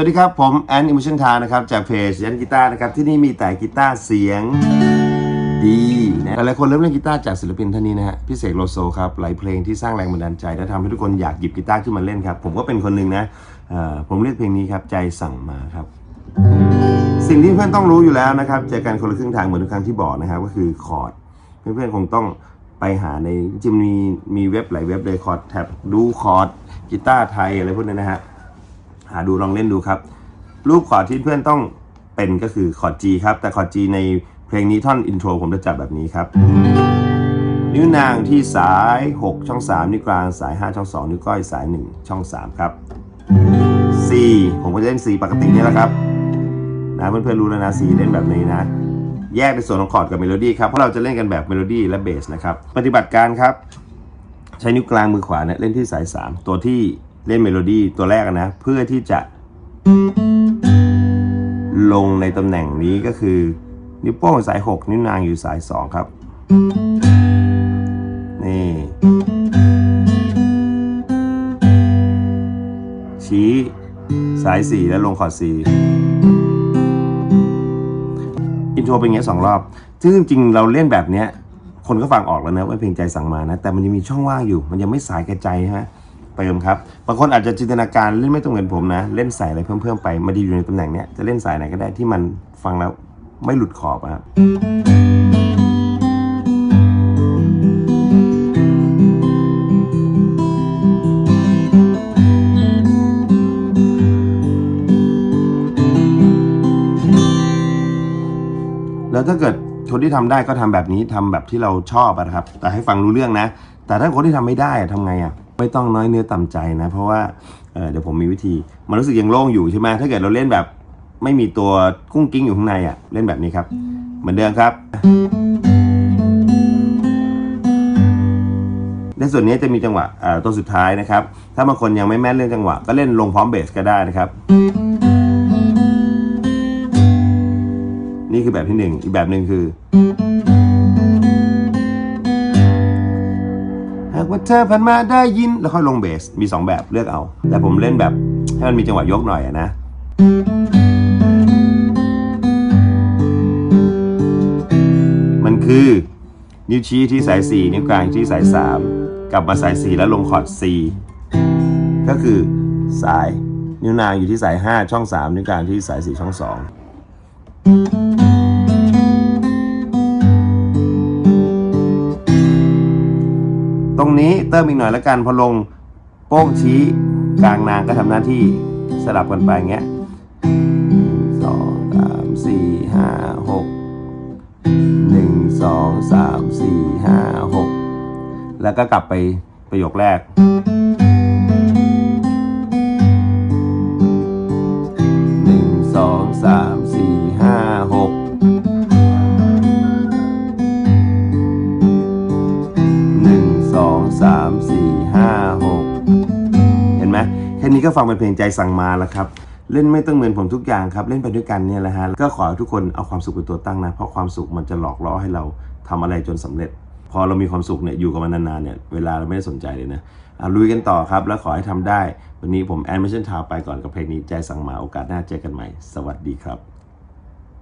วัสดีครับผมแอนอิมชันทานะครับจากเพจยันกีตาร์นะครับที่นี่มีแต่กีตาร์เสียงดีนะหลายคนเริ่มเล่นกีตาร์จากศิลปินท่านนี้นะฮะพี่เสกโลโซครับหลายเพลงที่สร้างแรงบันดาลใจและทำให้ทุกคนอยากหยิบกีตาร์ขึ้นมาเล่นครับ ผมก็เป็นคนหนึ่งนะผมเลือกเพลงนี้ครับใจสั่งมาครับ สิ่งที่เพื่อนต้องรู้อยู่แล้วนะครับเจอกันคนละครึ่งทางเหมือนทุกครั้งที่บอกนะครับก็คือคอร์ดเพื่อนๆคงต้องไปหาในจริงมีมีเว็บหลายเว็บเลยคอร์ดแท็บดูคอร์ดกีตาร์ไทยอะไรพวกนี้นะฮะ หาดูลองเล่นดูครับ รูปคอร์ดที่เพื่อนต้องเป็นก็คือคอร์ด G ครับ แต่คอร์ด G ในเพลงนี้ท่อนอินโทรผมจะจับแบบนี้ครับ นิ้วนางที่สาย 6 ช่อง 3 นิ้วกลางสาย 5 ช่อง 2 นิ้วก้อยสาย 1 ช่อง 3 ครับ C ผมก็จะเล่น C ปกตินี่แหละครับนะเพื่อนๆรู้แล้วนะ C เล่นแบบนี้นะ แยกในส่วนของคอร์ดกับเมโลดี้ครับเพราะเราจะเล่นกันแบบเมโลดี้และเบสนะครับปฏิบัติการครับ ใช้นิ้วกลางมือขวาเนี่ยเล่นที่สาย 3 ตัวที่ เล่นเมโลดี้ตัวแรกนะ เพื่อที่จะลงในตำแหน่งนี้ก็คือ นิ้วโป้งสาย 6 นิ้วนางอยู่สาย 2 ครับ นี่ ชี้สาย 4 แล้วลงคอร์ด C อินโทรเป็นอย่างเงี้สองรอบ ซึ่งจริง ๆ เราเล่นแบบเนี้ย คนก็ฟังออกแล้วนะว่าเพลงใจสั่งมานะ แต่มันยังมีช่องว่างอยู่ มันยังไม่สายกระใจฮะ เติมครับ บางคนอาจจะจินตนาการเล่นไม่ต้องเหมือนผมนะ เล่นสายอะไรเพิ่มๆไปมาดีอยู่ในตำแหน่งเนี้ยจะเล่นสายไหนก็ได้ที่มันฟังแล้วไม่หลุดขอบครับแล้วถ้าเกิดคนที่ทำได้ก็ทำแบบนี้ทำแบบที่เราชอบนะครับ แต่ให้ฟังรู้เรื่องนะ แต่ถ้าคนที่ทำไม่ได้อะทำไงอะ ไม่ต้องน้อยเนื้อต่ำใจนะ เพราะว่าเอ่อเดี๋ยวผมมีวิธี มันรู้สึกยังโล่งอยู่ใช่ไหมถ้าเกิดเราเล่นแบบไม่มีตัวกุ้งกิ้งอยู่ข้างในอะเล่นแบบนี้ครับ เหมือนเดิมครับในส่วนนี้จะมีจังหวะเอ่อตัวสุดท้ายนะครับ ถ้าบางคนยังไม่แม่นเรื่องจังหวะ ก็เล่นลงพร้อมเบสก็ได้นะครับ นี่คือแบบที่หนึ่งอีกแบบหนึ่งคือากว่าเธอผ่านมาได้ยินแล้วค่อยลงเบสมี 2 แบบเลือกเอา แต่ผมเล่นแบบให้มันมีจังหวะยกหน่อยอะนะ มันคือ นิ้วชี้ที่สาย 4 นิ้วกลางที่สาย 3 กลับมาสาย 4 แล้วลงคอร์ด C ก็คือสายนิ้วนางอยู่ที่สาย 5 ช่อง 3 นิ้วกลางที่สาย 4 ช่อง 2 รงนี้เติมอีกหน่อยแล้วกันพอลงโป้งชี้กลางนางก็ทำหน้าที่สลับกันไปอย่างเงี้ยสองสามสี่ห้าหกหนึ่งสองสามสี่ห้าหกแล้วก็กลับไปประโยคแรก สี่ห้าหกเห็นไหมแค่นี้ก็ฟังเป็นเพลงใจสั่งมาแล้วครับ เล่นไม่ต้องเหมือนผมทุกอย่างครับ เล่นไปด้วยกันเนี่ยแหละฮะก็ขอให้ทุกคนเอาความสุขเป็นตัวตั้งนะ เพราะความสุขมันจะหลอกล่อให้เราทำอะไรจนสำเร็จ พอเรามีความสุขเนี่ยอยู่กับมันนานๆเนี่ยเวลาเราไม่ได้สนใจเลยนะลุยกันต่อครับ แล้วขอให้ทำได้ วันนี้ผมแอนมิชชั่นทาวไปก่อนกับเพลงนี้ใจสั่งมาโอกาสหน้าเจอกันใหม่ สวัสดีครับ